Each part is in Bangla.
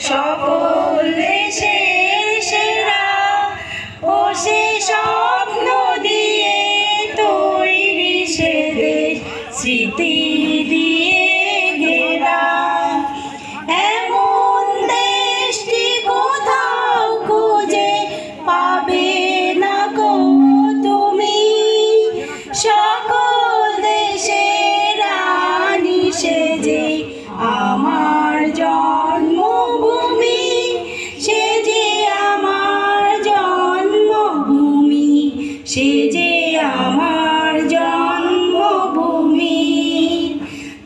সকলে সেরা ও সে স্বপ্ন দিয়ে তৈরি সে দেশ স্মৃতি দিয়ে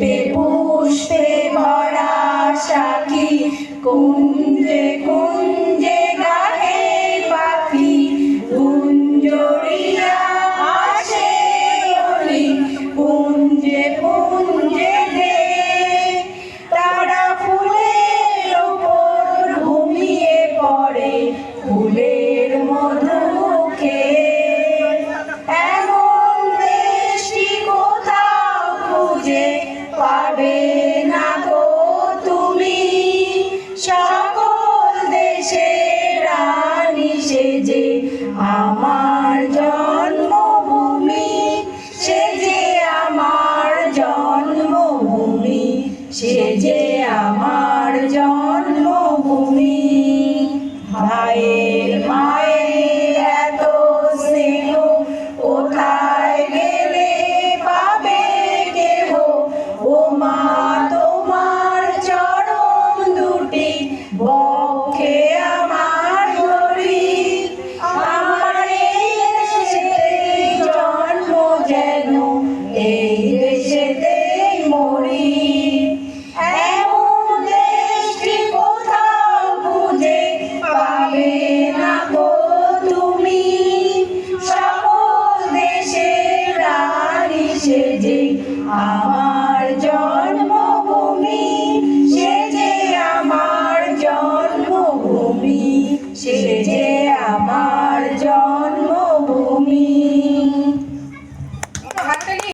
পুষ্পে পুষ্পে ভরা সাকি কুঞ্জে কুঞ্জে মাটি বক্ষে আমার ধরি আমার এই জন্ম যেন, এই দেশেতে মরি। এমন দেশটি কোথাও বুঝে পাবে না গো তুমি? সকল দেশের রানী সেজে আমার